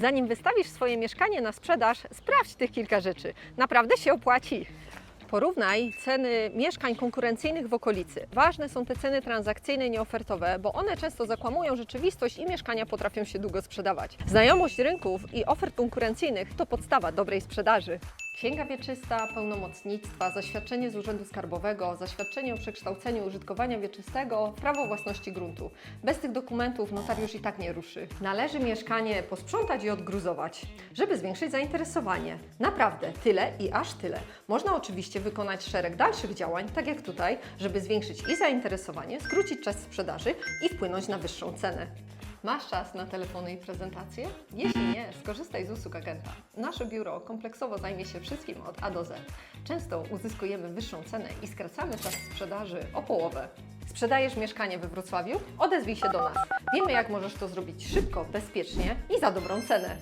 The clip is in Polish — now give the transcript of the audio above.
Zanim wystawisz swoje mieszkanie na sprzedaż, sprawdź tych kilka rzeczy. Naprawdę się opłaci. Porównaj ceny mieszkań konkurencyjnych w okolicy. Ważne są te ceny transakcyjne nieofertowe, bo one często zakłamują rzeczywistość i mieszkania potrafią się długo sprzedawać. Znajomość rynków i ofert konkurencyjnych to podstawa dobrej sprzedaży. Księga wieczysta, pełnomocnictwa, zaświadczenie z Urzędu Skarbowego, zaświadczenie o przekształceniu użytkowania wieczystego prawo własności gruntu. Bez tych dokumentów notariusz i tak nie ruszy. Należy mieszkanie posprzątać i odgruzować, żeby zwiększyć zainteresowanie. Naprawdę, tyle i aż tyle. Można oczywiście wykonać szereg dalszych działań, tak jak tutaj, żeby zwiększyć i zainteresowanie, skrócić czas sprzedaży i wpłynąć na wyższą cenę. Masz czas na telefony i prezentacje? Jeśli nie, skorzystaj z usług agenta. Nasze biuro kompleksowo zajmie się wszystkim od A do Z. Często uzyskujemy wyższą cenę i skracamy czas sprzedaży o połowę. Sprzedajesz mieszkanie we Wrocławiu? Odezwij się do nas. Wiemy, jak możesz to zrobić szybko, bezpiecznie i za dobrą cenę.